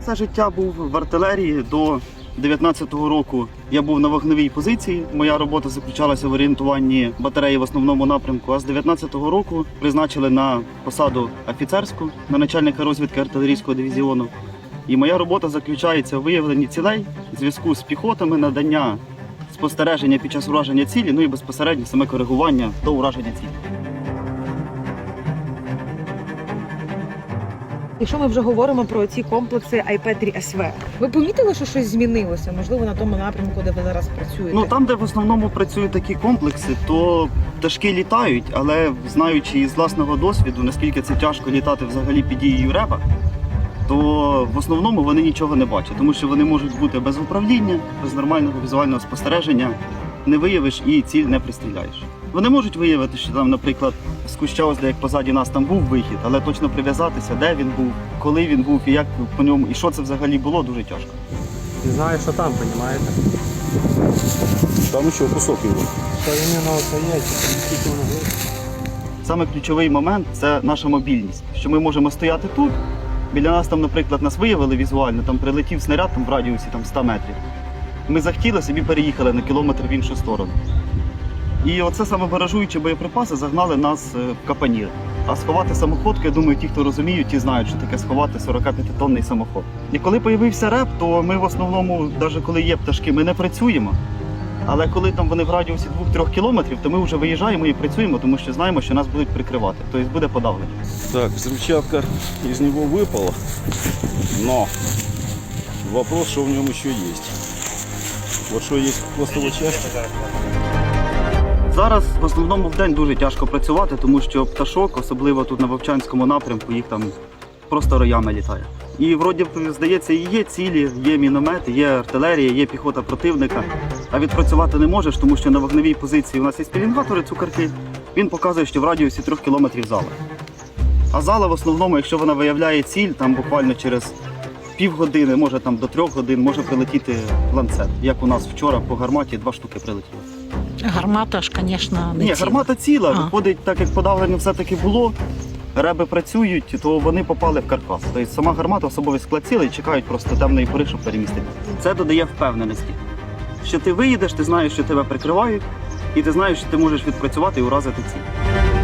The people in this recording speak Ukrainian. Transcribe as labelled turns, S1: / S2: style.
S1: Все життя був в артилерії до 19-го року. Я був на вогневій позиції. Моя робота заключалася в орієнтуванні батареї в основному напрямку. А з 19-го року призначили на посаду офіцерську на начальника розвідки артилерійського дивізіону. І моя робота заключається в виявленні цілей, зв'язку з піхотами, надання спостереження під час ураження цілі, ну і безпосередньо саме коригування до ураження цілі.
S2: Якщо ми вже говоримо про ці комплекси IP3 СВ, ви помітили, що щось змінилося? Можливо, на тому напрямку, де ви зараз працюєте?
S1: Ну там, де в основному працюють такі комплекси, то пташки літають, але знаючи із власного досвіду, наскільки це тяжко літати взагалі під дією реба, то в основному вони нічого не бачать, тому що вони можуть бути без управління, без нормального візуального спостереження, не виявиш і ціль не пристріляєш. Вони можуть виявити, що там, наприклад, з куща, ось де як позаді нас там був вихід, але точно прив'язатися, де він був, коли він був і як по ньому, і що це взагалі було, дуже тяжко.
S3: Не знаю, що там, розумієте?
S4: Там еще кусок его.
S3: Та іменно оце яйця, скільки воно.
S1: Саме ключовий момент це наша мобільність. Що ми можемо стояти тут. Біля нас там, наприклад, нас виявили візуально, там прилетів снаряд там, в радіусі там, 100 метрів. Ми захотіли собі переїхали на кілометр в іншу сторону. І оце саме баражуючі боєприпаси загнали нас е, в капанір. А сховати самоходку, я думаю, ті, хто розуміють, ті знають, що таке сховати 45-тонний самоход. І коли появився реп, то ми в основному, навіть коли є пташки, ми не працюємо. Але коли там вони в радіусі 2-3 кілометрів, то ми вже виїжджаємо і працюємо, тому що знаємо, що нас будуть прикривати. Тобто буде подавлення.
S4: Так, взрывчатка из него выпала, но вопрос, что в нем еще есть. Вот что есть в хвостовой части.
S1: Зараз в основному в день дуже тяжко працювати, тому що пташок, особливо тут на Вовчанському напрямку, їх там просто роями літає. І вроді здається, є цілі, є міномети, є артилерія, є піхота противника. А відпрацювати не можеш, тому що на вогневій позиції у нас є спілінгатори цукерки. Він показує, що в радіусі трьох кілометрів зала. А зала в основному, якщо вона виявляє ціль, там буквально через півгодини, може там до трьох годин, може прилетіти ланцет. Як у нас вчора по гарматі два штуки прилетіло.
S5: Гармата ж, звісно, не
S1: Ні,
S5: ціла.
S1: гармата ціла.
S5: А.
S1: Виходить, так як подавлення все-таки було, реби працюють, то вони попали в каркас. Тобто сама гармата, особовий склад цілий, чекають просто темної пори, щоб перемістити. Це додає впевненості. Що ти виїдеш, ти знаєш, що тебе прикривають, і ти знаєш, що ти можеш відпрацювати і уразити ціль.